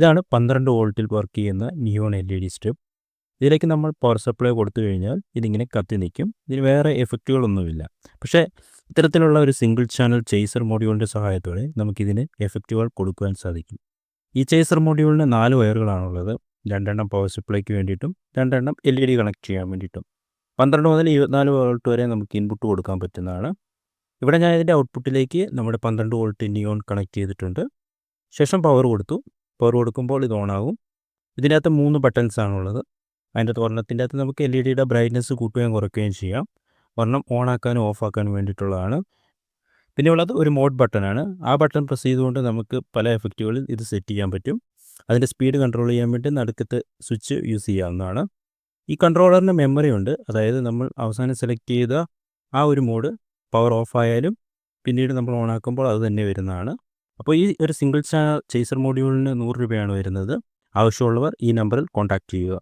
ഇതാണ് പന്ത്രണ്ട് വോൾട്ടിൽ വർക്ക് ചെയ്യുന്ന neon L E D strip. ഇതിലേക്ക് നമ്മൾ പവർ സപ്ലൈ കൊടുത്തു കഴിഞ്ഞാൽ ഇതിങ്ങനെ കത്തി നിൽക്കും. ഇതിന് വേറെ എഫക്റ്റുകളൊന്നുമില്ല. പക്ഷേ ഇത്തരത്തിലുള്ള ഒരു സിംഗിൾ ചാനൽ ചേസർ മോഡ്യൂളിന്റെ സഹായത്തോടെ നമുക്കിതിന് എഫക്റ്റുകൾ കൊടുക്കുവാൻ സാധിക്കും. ഈ ചേസർ മോഡ്യൂളിന് നാല് വയറുകളാണുള്ളത്. രണ്ടെണ്ണം പവർ സപ്ലൈക്ക് വേണ്ടിയിട്ടും രണ്ടെണ്ണം എൽ ഇ ഡി കണക്ട് ചെയ്യാൻ വേണ്ടിയിട്ടും. പന്ത്രണ്ട് മുതൽ ഇരുപത്തിനാല് വോൾട്ട് വരെ നമുക്ക് ഇൻപുട്ട് കൊടുക്കാൻ പറ്റുന്നതാണ്. ഇവിടെ ഞാൻ ഇതിന്റെ ഔട്ട്പുട്ടിലേക്ക് നമ്മുടെ പന്ത്രണ്ട് വോൾട്ട് നിയോൺ കണക്ട് ചെയ്തിട്ടുണ്ട്. ശേഷം പവർ കൊടുത്തു. പവർ കൊടുക്കുമ്പോൾ ഇത് ഓണാകും ഇതിനകത്ത് മൂന്ന് ബട്ടൺസ് ആണുള്ളത്. അതിന്റെ ഒരെണ്ണത്തിന്റെ അകത്ത് നമുക്ക് എൽ ഇ ഡിയുടെ ബ്രൈറ്റ്നസ് കൂട്ടുകയും കുറയ്ക്കുകയും ചെയ്യാം. ഒരെണ്ണം ഓണാക്കാനും ഓഫ് ആക്കാനും വേണ്ടിയിട്ടുള്ളതാണ്. പിന്നെ ഉള്ളത് ഒരു മോഡ് ബട്ടണാണ് ആ ബട്ടൺ പ്രസ് ചെയ്തുകൊണ്ട് നമുക്ക് പല എഫക്റ്റുകളിൽ ഇത് സെറ്റ് ചെയ്യാൻ പറ്റും. അതിന്റെ സ്പീഡ് കൺട്രോൾ ചെയ്യാൻ വേണ്ടി നടുക്കത്ത് സ്വിച്ച് യൂസ് ചെയ്യാവുന്നതാണ്. ഈ കൺട്രോളറിന് മെമ്മറി ഉണ്ട്. അതായത് നമ്മൾ അവസാനം സെലക്ട് ചെയ്ത ആ ഒരു മോഡ് പവർ ഓഫ് ആയാലും പിന്നീട് നമ്മൾ ഓൺ ആക്കുമ്പോൾ അത് തന്നെ വരുന്നതാണ്. അപ്പോൾ ഈ ഒരു സിംഗിൾ ചേസർ മോഡ്യൂളിന് നൂറ് രൂപയാണ് വരുന്നത്. ആവശ്യമുള്ളവർ ഈ നമ്പറിൽ കോൺടാക്റ്റ് ചെയ്യുക.